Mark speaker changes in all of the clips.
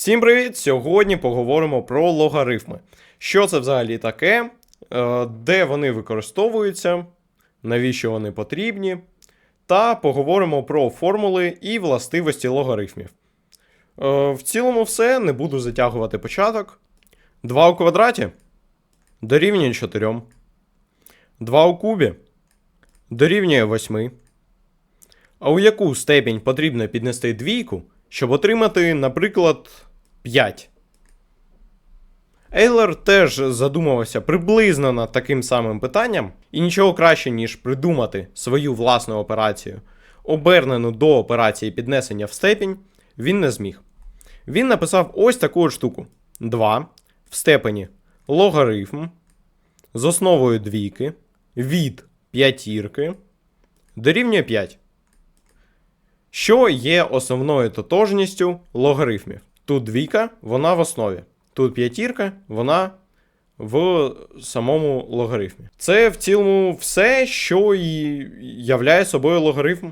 Speaker 1: Всім привіт! Сьогодні поговоримо про логарифми. Що це взагалі таке, е, де вони використовуються, навіщо вони потрібні, та поговоримо про формули і властивості логарифмів. Е, В цілому все, не буду затягувати початок. 2 у квадраті дорівнює 4. 2 у кубі дорівнює 8. А у яку степінь потрібно піднести двійку, щоб отримати, наприклад, 5? Ейлер теж задумувався приблизно над таким самим питанням, і нічого краще, ніж придумати свою власну операцію, обернену до операції піднесення в степінь, він не зміг. Він написав ось таку от штуку: 2 в степені логарифм з основою двійки від п'ятірки дорівнює 5 що є основною тотожністю логарифмів. Тут двійка, вона в основі. Тут п'ятірка, вона в самому логарифмі. Це в цілому все, що і являє собою логарифм.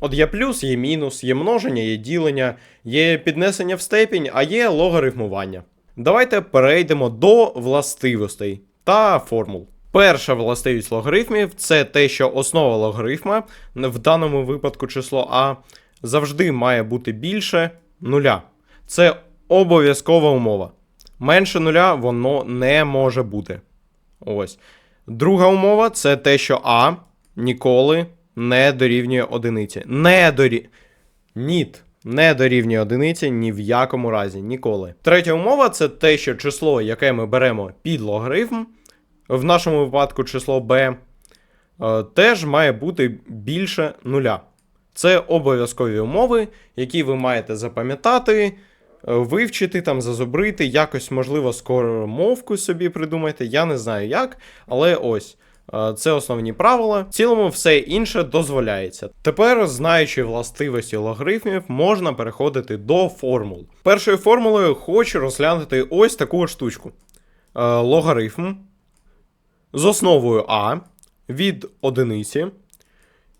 Speaker 1: От є плюс, є мінус, є множення, є ділення, є піднесення в степінь, а є логарифмування. Давайте перейдемо до властивостей та формул. Перша властивість логарифмів це те, що основа логарифма, в даному випадку число А, завжди має бути більше нуля. Це обов'язкова умова. Менше нуля воно не може бути. Ось. Друга умова це те, що А ніколи не дорівнює одиниці. Не дорі... Ніт. Не дорівнює одиниці ні в якому разі, ніколи. Третя умова це те, що число, яке ми беремо під логарифм, в нашому випадку число b, е, теж має бути більше нуля. Це обов'язкові умови, які ви маєте запам'ятати, вивчити, там, зазубрити, якось, можливо, скоромовку собі придумайте. Я не знаю як, але ось. е, Це основні правила. В цілому все інше дозволяється. Тепер, знаючи властивості логарифмів, можна переходити до формул. Першою формулою хочу розглянути ось таку штучку. Е, Логарифм з основою А від одиниці.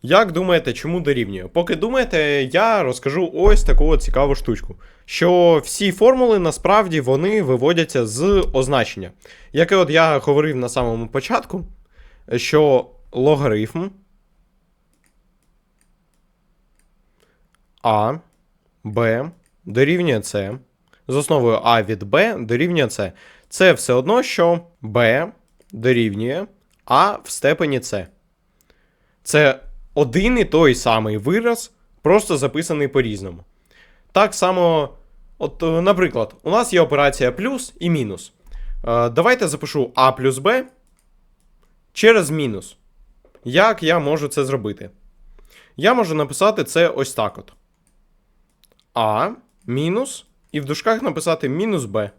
Speaker 1: Як думаєте, чому дорівнює? Поки думаєте, я розкажу ось таку от цікаву штучку. Що всі формули насправді вони виводяться з означення. Яке от я говорив на самому початку, що логарифм А, Б дорівнює С. З основою А від Б дорівнює С. Це все одно, що Б дорівнює А в степені С. Це один і той самий вираз, просто записаний по-різному. Так само, от, е, наприклад, у нас є операція плюс і мінус. Е, Давайте запишу А плюс Б через мінус. Як я можу це зробити? Я можу написати це ось так от. А мінус, і в дужках написати мінус Б.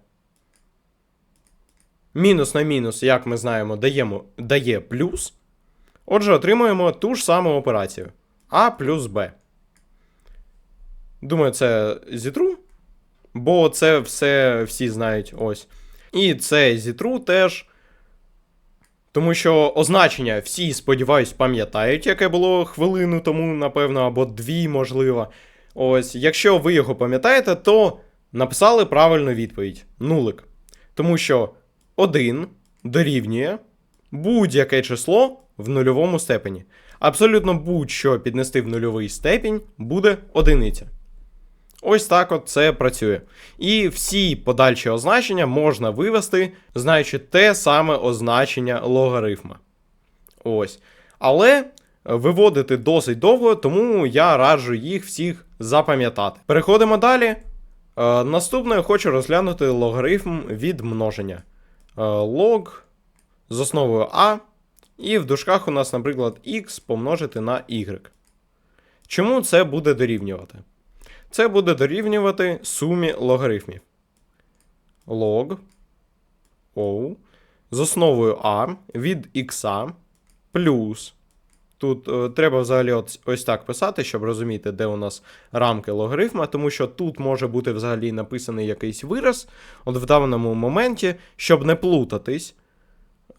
Speaker 1: Мінус на мінус, як ми знаємо, даємо, дає плюс. Отже, отримуємо ту ж саму операцію А плюс Б. Думаю, це зітру. Бо це все всі знають ось. І це зітру теж. Тому що означення всі, сподіваюсь, пам'ятають, яке було хвилину тому, напевно, або дві, можливо. Ось, якщо ви його пам'ятаєте, то написали правильну відповідь: нулик. Тому що 1 дорівнює будь-яке число в нульовому степені. Абсолютно будь-що піднести в нульовий степінь буде одиниця. Ось так от це працює. І всі подальші означення можна вивести, знаючи те саме означення логарифма. Ось. Але виводити досить довго, тому я раджу їх всіх запам'ятати. Переходимо далі. Е, Наступне я хочу розглянути логарифм від множення. Е, Лог з основою А. І в дужках у нас, наприклад, x помножити на y. Чому це буде дорівнювати? Це буде дорівнювати сумі логарифмів. Лог O з основою А від x плюс. Тут е, треба взагалі от, ось так писати, щоб розуміти, де у нас рамки логарифма, тому що тут може бути взагалі написаний якийсь вираз. От в даному моменті, щоб не плутатись,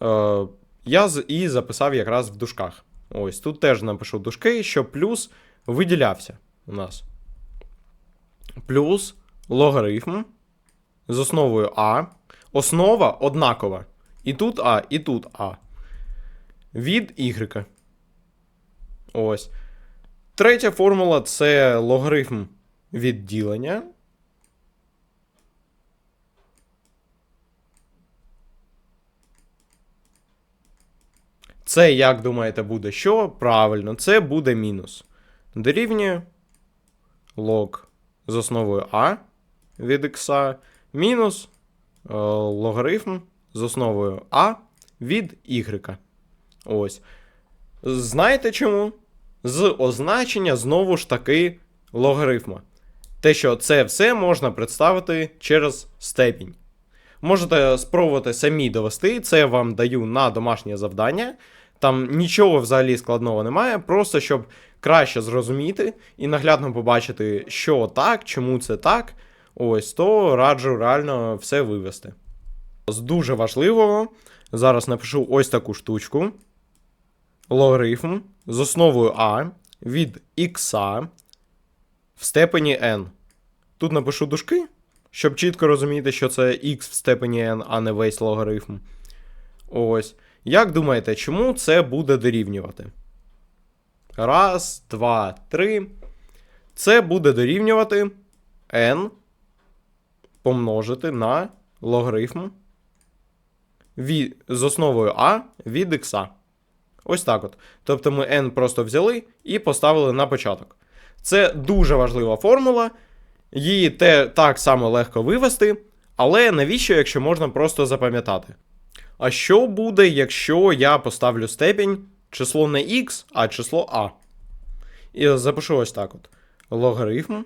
Speaker 1: е, я і записав якраз в дужках. Ось тут теж напишу дужки, щоб плюс виділявся у нас. Плюс логарифм з основою А. Основа однакова. І тут А, і тут А. Від Y. Ось. Третя формула це логарифм відділення. Це, як думаєте, буде що? Правильно, це буде мінус. Дорівнює лог з основою А від х мінус е, логарифм з основою А від y. Ось. Знаєте чому? З означення знову ж таки логарифма. Те, що це все можна представити через степінь. Можете спробувати самі довести, це вам даю на домашнє завдання. Там нічого взагалі складного немає, просто щоб краще зрозуміти і наглядно побачити, що так, чому це так. Ось то раджу реально все вивести. Дуже важливого, зараз напишу ось таку штучку. Логарифм з основою А від х в степені n. Тут напишу дужки, щоб чітко розуміти, що це x в степені n, а не весь логарифм. Ось. Як думаєте, чому це буде дорівнювати? Раз, два, три. Це буде дорівнювати n помножити на логарифм від, з основою а від x. Ось так от. Тобто ми n просто взяли і поставили на початок. Це дуже важлива формула, її те так само легко вивести, але навіщо, якщо можна просто запам'ятати? А що буде, якщо я поставлю степінь число не x, а число а? І запишу ось так от. Логарифм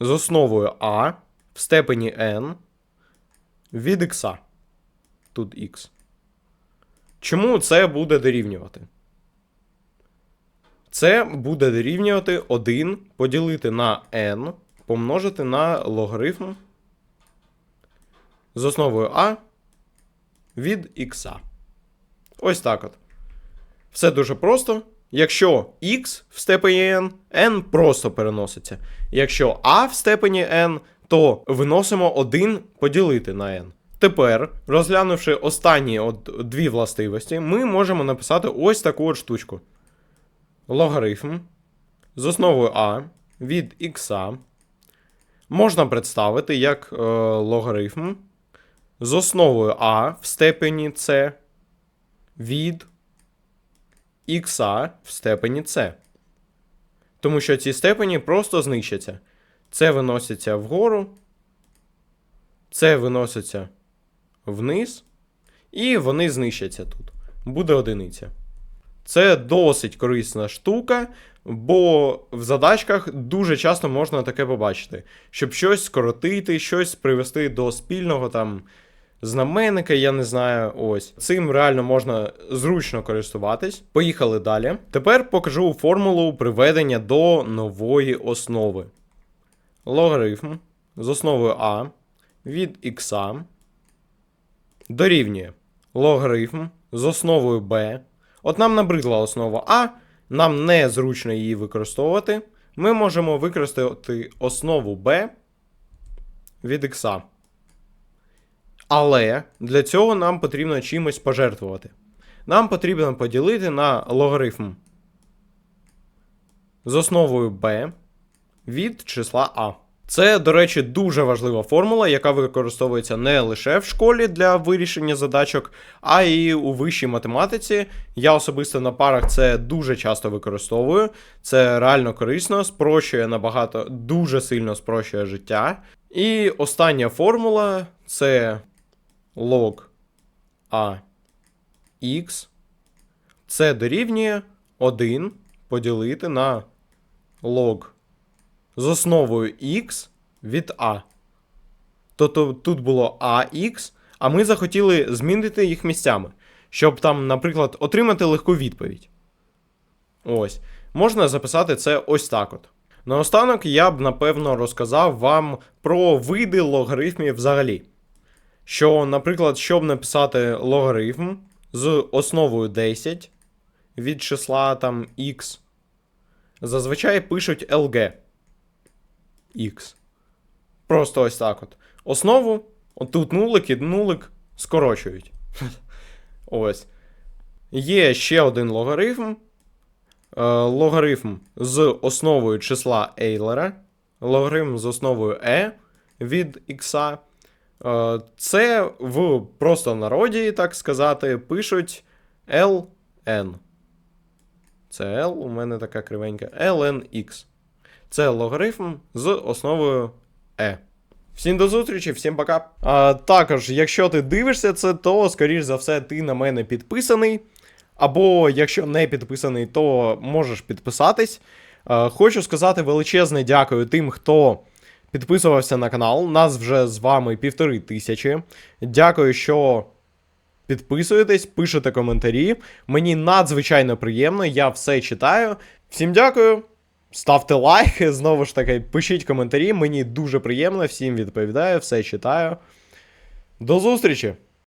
Speaker 1: з основою а в степені n від x. Тут x. Чому це буде дорівнювати? Це буде дорівнювати 1 поділити на n помножити на логарифм з основою а від х. Ось так от. Все дуже просто. Якщо x в степені n, n просто переноситься. Якщо a в степені n, то виносимо 1 поділити на n. Тепер, розглянувши останні от дві властивості, ми можемо написати ось таку от штучку. Логарифм з основою а від х можна представити як е, логарифм з основою а в степені c від х в степені c. Тому що ці степені просто знищаться. Це виноситься вгору, це виноситься вниз, і вони знищаться тут. Буде одиниця. Це досить корисна штука, бо в задачках дуже часто можна таке побачити, щоб щось скоротити, щось привести до спільного там знаменника, я не знаю. Ось цим реально можна зручно користуватись. Поїхали далі. Тепер покажу формулу приведення до нової основи. Логарифм з основою А від х дорівнює логарифм з основою b. От нам набридла основа А, нам незручно її використовувати. Ми можемо використати основу b від х. Але для цього нам потрібно чимось пожертвувати. Нам потрібно поділити на логарифм з основою b від числа А. Це, до речі, дуже важлива формула, яка використовується не лише в школі для вирішення задачок, а й у вищій математиці. Я особисто на парах це дуже часто використовую. Це реально корисно, спрощує набагато, дуже сильно спрощує життя. І остання формула це log a x. Це дорівнює 1 поділити на log з основою x від a. Тобто тут було ax, а ми захотіли змінити їх місцями, щоб там, наприклад, отримати легку відповідь. Ось. Можна записати це ось так от. Наостанок я б напевно розказав вам про види логарифмів взагалі. Що, наприклад, щоб написати логарифм з основою 10 від числа там x, зазвичай пишуть LG. X. Просто ось так от. Основу, отут нулик і нулик скорочують. Ось. Є ще один логарифм. Е, логарифм з основою числа Ейлера. Логарифм з основою e від х. Е, Це в просто народі, так сказати, пишуть ln. Це L, у мене така кривенька. lnx. Це логарифм з основою e. Всім до зустрічі, всім пока. А, також, якщо ти дивишся це, то, скоріш за все, ти на мене підписаний. Або якщо не підписаний, то можеш підписатись. А, хочу сказати величезне дякую тим, хто підписувався на канал. Нас вже з вами півтори тисячі. Дякую, що підписуєтесь, пишете коментарі. Мені надзвичайно приємно, я все читаю. Всім дякую. Ставте лайки, знову ж таки, пишіть коментарі. Мені дуже приємно, всім відповідаю, все читаю. До зустрічі!